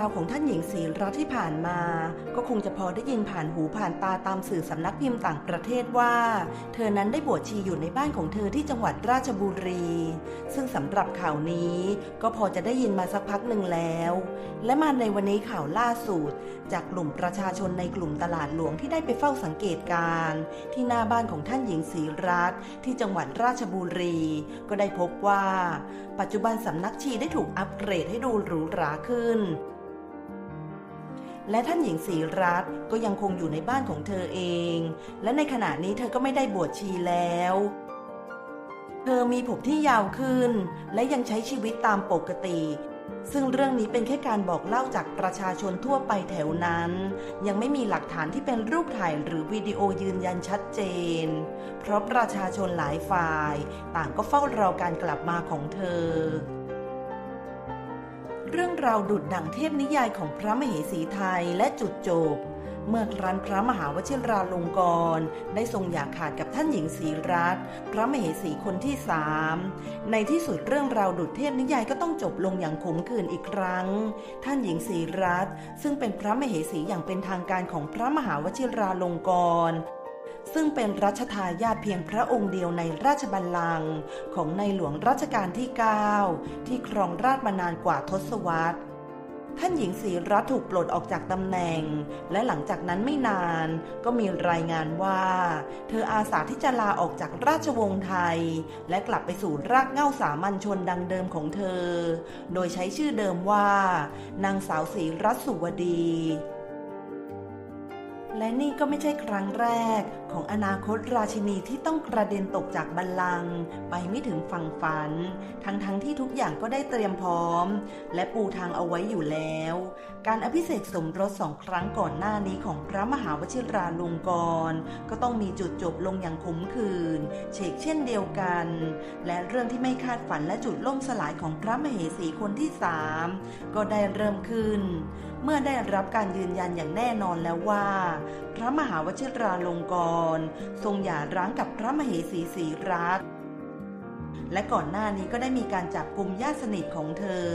ราวของท่านหญิงศรีรัตน์ที่ผ่านมา ก็คงจะพอได้ยินผ่านหูผ่านตาตามสื่อสำนักพิมพ์ต่างประเทศว่า เธอนั้นได้บวชชีอยู่ในบ้านของเธอที่จังหวัดราชบุรี ซึ่งสำหรับข่าวนี้ก็พอจะได้ยินมาสักพักหนึ่งแล้ว และมาในวันนี้ข่าวล่าสุด จากกลุ่มประชาชนในกลุ่มตลาดหลวงที่ได้ไปเฝ้าสังเกตการณ์ที่หน้าบ้านของท่านหญิงศรีรัตน์ที่จังหวัดราชบุรี ก็ได้พบว่า ปัจจุบันสำนักชีได้ถูกอัปเกรดให้ดูหรูหราขึ้น และท่านหญิงศรีรัตน์ก็ยังคงอยู่ในบ้านของเธอเอง และในขณะนี้เธอก็ไม่ได้บวชชีแล้ว เธอมีผมที่ยาวขึ้น และยังใช้ชีวิตตามปกติ ซึ่งเรื่องนี้เป็นแค่การบอกเล่าจากประชาชนทั่วไปแถวนั้น ยังไม่มีหลักฐานที่เป็นรูปถ่ายหรือวิดีโอยืนยันชัดเจน เพราะประชาชนหลายฝ่าย ต่างก็เฝ้ารอการกลับมาของเธอ เรื่องราวดุดดั่งเทพนิยายของพระมเหสีไทยและจุดจบ เมื่อครั้นพระมหาวชิราลงกรณ์ได้ทรงอยากขาดกับท่านหญิงศรีรัตน์พระมเหสีคนที่สามในที่สุดเรื่องราวดุดเทพนิยายก็ต้องจบลงอย่างขมขื่นอีกครั้ง ท่านหญิงศรีรัตน์ซึ่งเป็นพระมเหสีอย่างเป็นทางการของพระมหาวชิราลงกรณ์ ซึ่งเป็นรัชทายาทเพียงพระองค์เดียวในราชบัลลังก์ของในหลวงรัชกาลที่ 9 ที่ครองราชมานานกว่าทศวรรษท่านหญิงศรีรัตน์ถูกปลดออกจากตำแหน่ง และหลังจากนั้นไม่นานก็มีรายงานว่า เธออาสาที่จะลาออกจากราชวงศ์ไทย และกลับไปสู่รากเหง้าสามัญชนดังเดิมของเธอ โดยใช้ชื่อเดิมว่า นางสาวศรีรัตน์สุวดีและนี่ก็ไม่ใช่ครั้งแรก ของอนาคตราชินีที่ต้องกระเด็นตกจากบัลลังก์ไปไม่ถึงฝั่งฝัน ทั้งๆทที่ทุกอย่างก็ได้เตรียมพร้อม และปูทางเอาไว้อยู่แล้ว การอภิเษกสมรสสองครั้งก่อนหน้านี้ของพระมหาวชิราลงกรณ์ก็ต้องมีจุดจบลงอย่างขมขื่นเฉกเช่นเดียวกัน และเรื่องที่ไม่คาดฝันและจุดล่มสลายของพระมเหสีคนที่สามก็ได้เริ่มขึ้น เมื่อได้รับการยืนยันอย่างแน่นอนแล้วว่า พระมหาวชิราลงกรณ์ทรงหย่าร้างกับพระมเหสีศรีรัตน์และก่อนหน้านี้ก็ได้มีการจับกลุ่มญาติสนิทของเธอ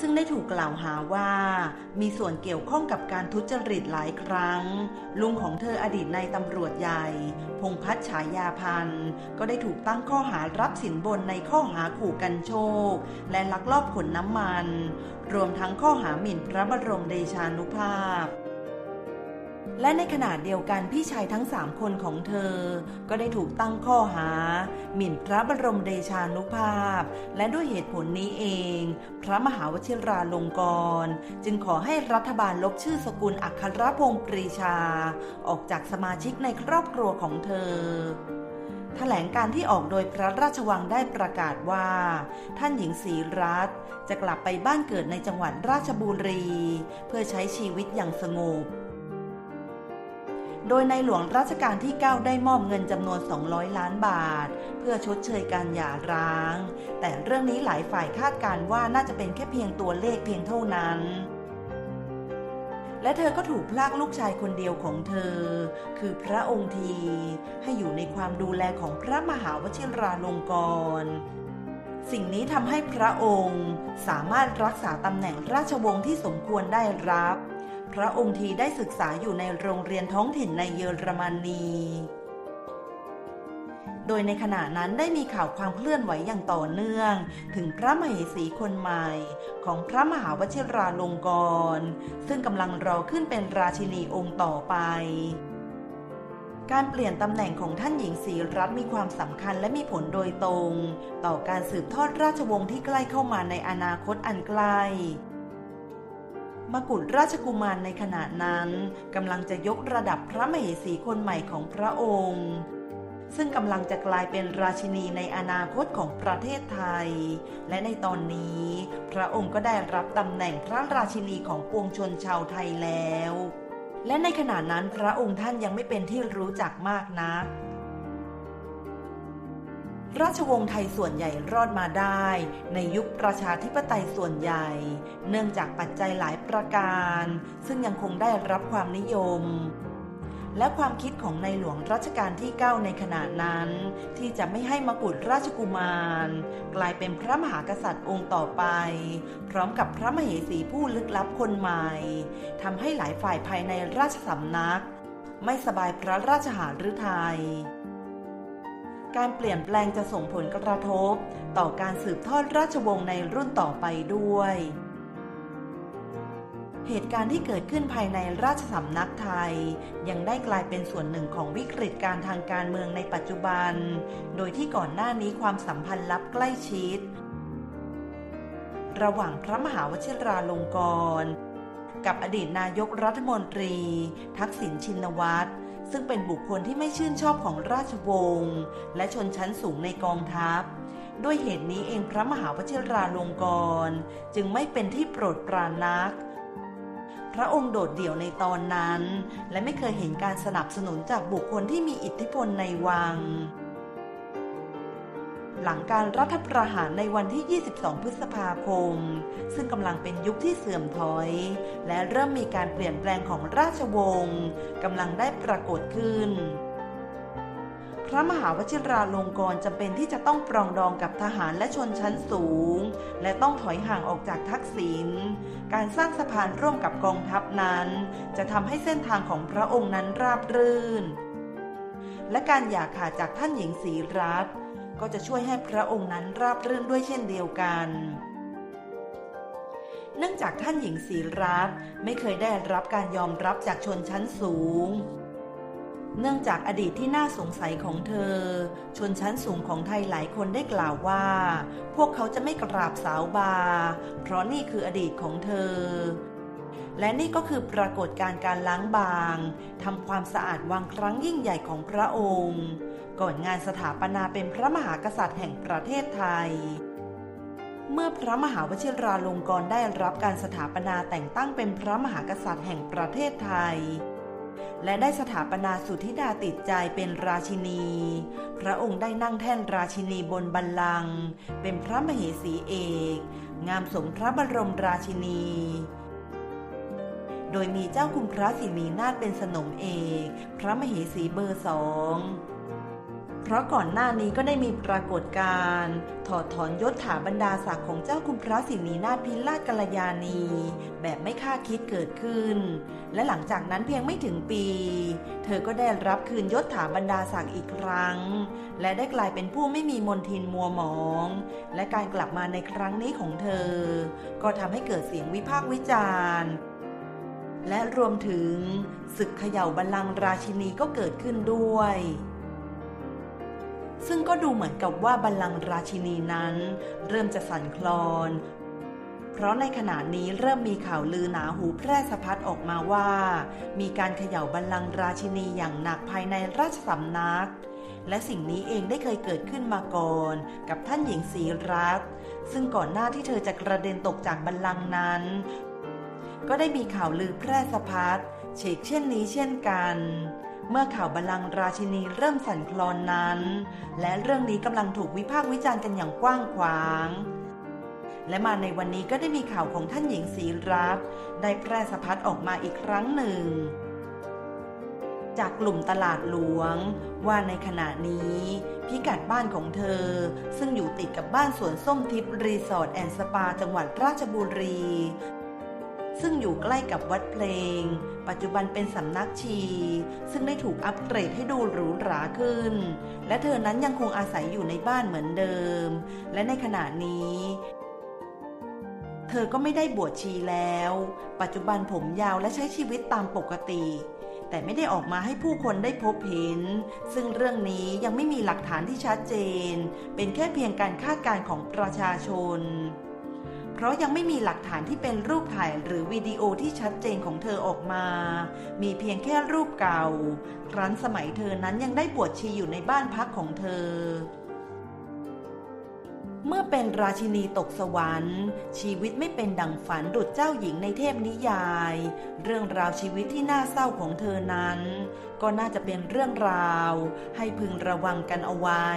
ซึ่งได้ถูกกล่าวหาว่า มีส่วนเกี่ยวข้องกับการทุจริตหลายครั้ง ลุงของเธออดีตนายตำรวจใหญ่ พงพัฒน์ฉายาพันธ์ก็ได้ถูกตั้งข้อหารับสินบนในข้อหาขู่กันโชค และลักลอบขนน้ำมัน รวมทั้งข้อหาหมิ่นพระบรมเดชานุภาพ และในขณะเดียวกันพี่ชายทั้งสามคนของเธอ ก็ได้ถูกตั้งข้อหา หมิ่นพระบรมเดชานุภาพ และด้วยเหตุผลนี้เอง พระมหาวชิราลงกรณ์จึงขอให้รัฐบาลลบชื่อสกุลอัครพงศ์ปรีชา ออกจากสมาชิกในครอบครัวของเธอแถลงการที่ออกโดยพระราชวังได้ประกาศว่า ท่านหญิงศรีรัตน์จะกลับไปบ้านเกิดในจังหวัดราชบุรี เพื่อใช้ชีวิตอย่างสงบ โดยในหลวงรัชกาลที่ 9 ได้มอบเงินจำนวน 200 ล้านบาท เพื่อชดเชยการหย่าร้าง แต่เรื่องนี้หลายฝ่ายคาดการณ์ว่าน่าจะเป็นแค่เพียงตัวเลขเพียงเท่านั้นและเธอก็ถูกพลากลูกชายคนเดียวของเธอ คือพระองค์ที ให้อยู่ในความดูแลของพระมหาวชิราลงกรณ์สิ่งนี้ทำให้พระองค์สามารถรักษาตำแหน่งราชวงศ์ที่สมควรได้รับ พระองค์ทีได้ศึกษาอยู่ในโรงเรียนท้องถิ่นในเยอรมนี โดยในขณะนั้นได้มีข่าวความเคลื่อนไหวอย่างต่อเนื่อง ถึงพระมเหสีคนใหม่ ของพระมหาวชิราลงกรณ์ซึ่งกำลังรอขึ้นเป็นราชินีองค์ต่อไปการเปลี่ยนตำแหน่งของท่านหญิงศรีรัตน์มีความสำคัญและมีผลโดยตรง ต่อการสืบทอดราชวงศ์ที่ใกล้เข้ามาในอนาคตอันใกล้ มกุฎราชกุมารในขณะนั้นกำลังจะยกระดับพระมเหสีคนใหม่ของพระองค์ ซึ่งกำลังจะกลายเป็นราชินีในอนาคตของประเทศไทย และในตอนนี้ พระองค์ก็ได้รับตำแหน่งพระราชินีของปวงชนชาวไทยแล้ว และในขณะนั้นพระองค์ท่านยังไม่เป็นที่รู้จักมากนัก ราชวงศ์ไทยส่วนใหญ่รอดมาได้ ในยุคประชาธิปไตยส่วนใหญ่ เนื่องจากปัจจัยหลายประการ ซึ่งยังคงได้รับความนิยม และความคิดของในหลวงรัชกาลที่ 9 ในขณะนั้น ที่จะไม่ให้มกุฎราชกุมาร กลายเป็นพระมหากษัตริย์องค์ต่อไป พร้อมกับพระมเหสีผู้ลึกลับคนใหม่ทำให้หลายฝ่ายภายในราชสำนัก ไม่สบายพระราชหฤทัย การเปลี่ยนแปลงจะส่งผลกระทบ ต่อการสืบทอดราชวงศ์ในรุ่นต่อไปด้วย เหตุการณ์ที่เกิดขึ้นภายในราชสำนักไทย ยังได้กลายเป็นส่วนหนึ่งของวิกฤตการทางการเมืองในปัจจุบัน โดยที่ก่อนหน้านี้ความสัมพันธ์ลับใกล้ชิด ระหว่างพระมหาวชิราลงกรณ์กับอดีตนายกรัฐมนตรี ทักษิณชินวัตร ซึ่งเป็นบุคคลที่ไม่ชื่นชอบของราชวงศ์และชนชั้นสูงในกองทัพ ด้วยเหตุนี้เองพระมหาวชิราลงกรณ์จึงไม่เป็นที่โปรดปรานนัก พระองค์โดดเดี่ยวในตอนนั้น และไม่เคยเห็นการสนับสนุนจากบุคคลที่มีอิทธิพลในวัง หลังการรัฐประหารในวันที่ 22 พฤษภาคม ซึ่งกำลังเป็นยุคที่เสื่อมถอย และเริ่มมีการเปลี่ยนแปลงของราชวงศ์กำลังได้ปรากฏขึ้นพระมหาวชิราลงกรณ์จำเป็นที่จะต้องปรองดองกับทหารและชนชั้นสูง และต้องถอยห่างออกจากทักษิณ การสร้างสะพานร่วมกับกองทัพนั้น จะทำให้เส้นทางของพระองค์นั้นราบรื่น และการอย่าขาดจากท่านหญิงศรีรัตน์ ก็จะช่วยให้พระองค์นั้นราบรื่นด้วยเช่นเดียวกัน เนื่องจากท่านหญิงศรีรัตน์ไม่เคยได้รับการยอมรับจากชนชั้นสูง เนื่องจากอดีตที่น่าสงสัยของเธอ ชนชั้นสูงของไทยหลายคนได้กล่าวว่า พวกเขาจะไม่กราบสาวบา เพราะนี่คืออดีตของเธอและนี่ก็คือปรากฏการณ์การล้างบางทำความสะอาดวังครั้งยิ่งใหญ่ของพระองค์ ก่อนงานสถาปนาเป็นพระมหากษัตริย์แห่งประเทศไทย เมื่อพระมหาวชิราลงกรณ์ได้รับการสถาปนาแต่งตั้งเป็นพระมหากษัตริย์แห่งประเทศไทย และได้สถาปนาสุธิดาติดใจเป็นราชินี พระองค์ได้นั่งแท่นราชินีบนบัลลังก์เป็นพระมเหสีเอก งามสมพระบรมราชินีโดยมีเจ้าคุณพระสินีนาถเป็นสนมเอก พระมเหสีเบอร์สอง เพราะก่อนหน้านี้ก็ได้มีปรากฏการณ์ถอดถอนยศถาบรรดาศักดิ์ของเจ้าคุณพระสินีนาถพิราชกัลยาณี แบบไม่คาดคิดเกิดขึ้น และหลังจากนั้นเพียงไม่ถึงปี เธอก็ได้รับคืนยศถาบรรดาศักดิ์อีกครั้ง และได้กลายเป็นผู้ไม่มีมนทินมัวหมอง และการกลับมาในครั้งนี้ของเธอ ก็ทำให้เกิดเสียงวิพากษ์วิจารณ์และรวมถึงศึกเขย่าบัลลังก์ราชินีก็เกิดขึ้นด้วย ซึ่งก็ดูเหมือนกับว่าบัลลังก์ราชินีนั้น เริ่มจะสั่นคลอน เพราะในขณะนี้เริ่มมีข่าวลือหนาหูแพร่สะพัดออกมาว่า มีการเขย่าบัลลังก์ราชินีอย่างหนักภายในราชสำนัก และสิ่งนี้เองได้เคยเกิดขึ้นมาก่อน กับท่านหญิงศรีรัตน์ซึ่งก่อนหน้าที่เธอจะกระเด็นตกจากบัลลังก์นั้น ก็ได้มีข่าวลือแพร่สะพัดเฉกเช่นนี้เช่นกัน เมื่อข่าวบัลลังก์ราชินีเริ่มสั่นคลอนนั้น และเรื่องนี้กำลังถูกวิพากษ์วิจารณ์กันอย่างกว้างขวาง และมาในวันนี้ก็ได้มีข่าวของท่านหญิงศรีรัตน์ได้แพร่สะพัดออกมาอีกครั้งหนึ่งจากกลุ่มตลาดหลวง ว่าในขณะนี้ พิกัดบ้านของเธอ ซึ่งอยู่ติดกับบ้านสวนส้มทิพย์รีสอร์ทแอนด์สปาจังหวัดราชบุรี ซึ่งอยู่ใกล้กับวัดเพลง ปัจจุบันเป็นสำนักชี ซึ่งได้ถูกอัปเกรดให้ดูหรูหราขึ้น และเธอนั้นยังคงอาศัยอยู่ในบ้านเหมือนเดิม และในขณะนี้ เธอก็ไม่ได้บวชชีแล้ว ปัจจุบันผมยาวและใช้ชีวิตตามปกติ แต่ไม่ได้ออกมาให้ผู้คนได้พบเห็น ซึ่งเรื่องนี้ยังไม่มีหลักฐานที่ชัดเจน เป็นแค่เพียงการคาดการณ์ของประชาชน ราะยังไม่มีหลักฐานที่เป็นรูปถ่ายหรือวิดีโอที่ชัดเจนของเธอออกมา มีเพียงแค่รูปเก่า ครั้นสมัยเธอนั้นยังได้บวชชีอยู่ในบ้านพักของเธอ เมื่อเป็นราชินีตกสวรรค์ ชีวิตไม่เป็นดังฝันดุจเจ้าหญิงในเทพนิยาย เรื่องราวชีวิตที่น่าเศร้าของเธอนั้น ก็น่าจะเป็นเรื่องราว ให้พึงระวังกันเอาไว้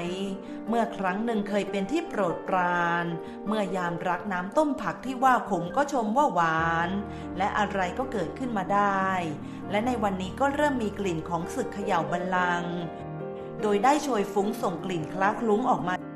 เมื่อครั้งหนึ่งเคยเป็นที่โปรดปราน เมื่อยามรักน้ำต้มผักที่ว่าขมก็ชมว่าหวาน และอะไรก็เกิดขึ้นมาได้ และในวันนี้ก็เริ่มมีกลิ่นของศึกเขย่าบัลลัง โดยได้โชยฟุ้งส่งกลิ่นคล้าคลุ้งออกมา